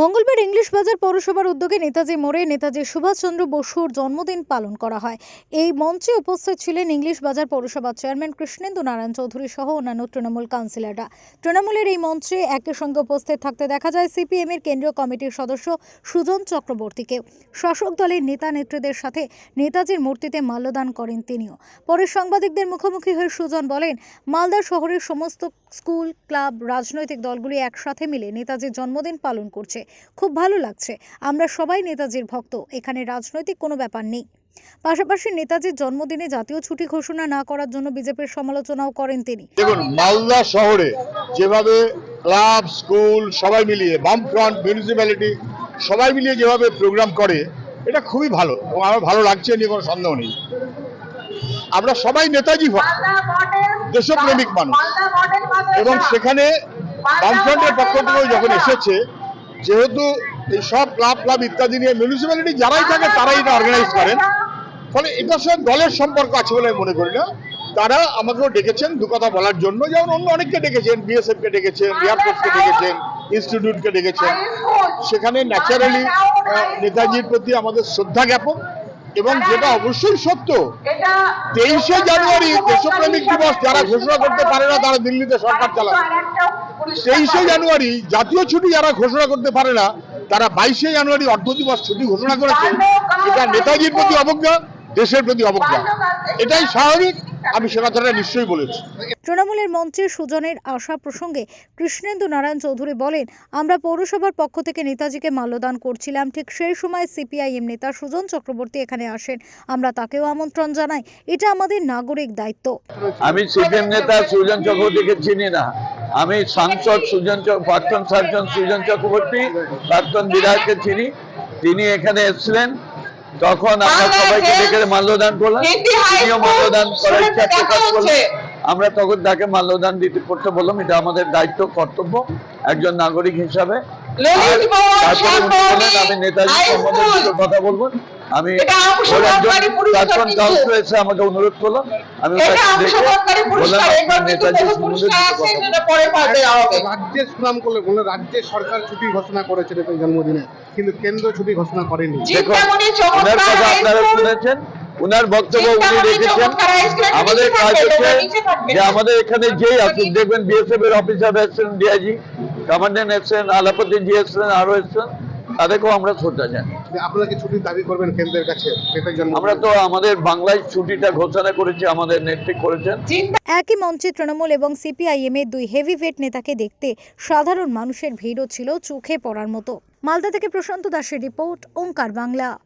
মঙ্গলবার ইংলিশ বাজার পৌরসভার উদ্যোগে নেতাজি মোড়ে নেতাজি সুভাষচন্দ্র বসুর জন্মদিন পালন করা হয়। এই মঞ্চে উপস্থিত ছিলেন ইংলিশ বাজার পৌরসভার চেয়ারম্যান কৃষ্ণেন্দু নারায়ণ চৌধুরী সহ অন্যান্য তৃণমূল কাউন্সিলররা। তৃণমূলের এই মঞ্চে একই সঙ্গে উপস্থিত থাকতে দেখা যায় সিপিএম এর কেন্দ্রীয় কমিটির সদস্য সুজন চক্রবর্তীকে শাসক দলের নেতা নেত্রীদের সাথে নেতাজির মূর্তিতে মাল্যদান করেন তিনিও। পরে সাংবাদিকদের মুখোমুখি হয়ে সুজন বলেন, মালদা শহরের সমস্ত স্কুল, ক্লাব, রাজনৈতিক দলগুলি একসাথে মিলে নেতাজির জন্মদিন পালন করছে। খুব ভালো লাগছে। আমরা সবাই নেতাজির ভক্ত এখানে রাজনৈতিক কোনো ব্যাপার নেই। পাশাপাশি নেতাজির জন্মদিনে জাতীয় ছুটি ঘোষণা না করার জন্য বিজেপির সমালোচনাও করেন তিনি। দেখুন মালদা শহরে যেভাবে ক্লাব স্কুল সবাই মিলিয়ে বামফ্রন্ট মিউনিসিপ্যালিটি সবাই মিলিয়ে যেভাবে প্রোগ্রাম করে এটা খুবই ভালো এবং আমার ভালো লাগছে এ নিয়ে কোনো সন্দেহ নেই। আমরা সবাই নেতাজি ভক্ত দেশপ্রেমিক মানুষ। এবং সেখানে বামফ্রন্টের পক্ষ থেকেও যখন এসেছে যেহেতু এই সব ক্লাব ক্লাব ইত্যাদি নিয়ে মিউনিসিপ্যালিটি যারাই থাকে তারাই এটা অর্গানাইজ করেন। ফলে এটার সঙ্গে দলের সম্পর্ক আছে বলে আমি মনে করি না। তারা আমাকেও ডেকেছেন দু কথা বলার জন্য। যেমন অন্য অনেককে ডেকেছেন বিএসএফ কে ডেকেছেন এয়ারফোর্সকে ডেকেছেন ইনস্টিটিউটকে ডেকেছেন। সেখানে ন্যাচারালি নেতাজির প্রতি আমাদের শ্রদ্ধা জ্ঞাপন। এবং যেটা অবশ্যই সত্য তেইশে জানুয়ারি দেশপ্রেমিক দিবস যারা ঘোষণা করতে পারে না তারা দিল্লিতে সরকার চালাবে। তেইশে জানুয়ারি জাতীয় ছুটি যারা ঘোষণা করতে পারে না তারা বাইশে জানুয়ারি অর্ধ দিবস ছুটি ঘোষণা করেছে। এটা নেতাজির প্রতি অবজ্ঞা দেশের প্রতি অবজ্ঞা। এটাই স্বাভাবিক। আমি সে কথাটা নিশ্চয়ই বলেছি। তৃণমূলের মঞ্চে সুজনের আশা প্রসঙ্গে কৃষ্ণেন্দু নারায়ণ চৌধুরী বলেন আমরা পৌরসভার পক্ষ থেকে নেতাজিকে মাল্যদান করছিলাম ঠিক সেই সময় সিপিআইএম নেতা সুজন চক্রবর্তী এখানে আসেন। আমরা তাকেও আমন্ত্রণ জানাই। এটা আমাদের নাগরিক দায়িত্ব। আমি সিপিএম নেতা সুজন চক্রবর্তীকে চিনি না। আমি সাংসদ সুজন প্রাক্তন সাংসদ সুজন চক্রবর্তী প্রাক্তন বিধায়ককে চিনি। তিনি এখানে এসেছিলেন। তখন আমরা সবাইকে ডেকে মাল্যদান করলাম তিনিও মাল্যদান করার ইচ্ছা প্রকাশ করলেন আমরা তখন তাকে মাল্যদান দিতে করতে বললাম এটা আমাদের দায়িত্ব কর্তব্য একজন নাগরিক হিসাবে। তারপরে আমি নেতাজি সম্বন্ধে কথা বলব। আমি আমাকে অনুরোধ করল। আমি রাজ্যের সুনাম করলে রাজ্যের সরকার ছুটি ঘোষণা করেছে এই জন্মদিনে কিন্তু কেন্দ্র ছুটি ঘোষণা করেনি। আপনারা শুনেছেন ওনার বক্তব্য উনি রেখেছেন। আমাদের কাজ হচ্ছে যে আমাদের এখানে যেই আসুন দেখবেন বিএসএফ এর অফিসার এসেছেন ডিআইজি কমান্ডেন্ট এসেছেন আলাপতি জি এসেছেন আরও এসেছেন। তাদেরকেও আমরা শ্রদ্ধা জানি। আপনারা কি ছুটির দাবি করবেন কেন্দ্রের কাছে? আমরা তো আমাদের বাংলায় ছুটিটা ঘোষণা করেছি আমাদের নেত্রী করেছেন। একই মঞ্চে তৃণমূল এবং সিপিআইএম এর দুই হেভিওয়েট নেতাকে দেখতে সাধারণ মানুষের ভিড়ও ছিল চোখে পড়ার মতো। মালদা থেকে প্রশান্ত দাসের রিপোর্ট ওঙ্কার বাংলা।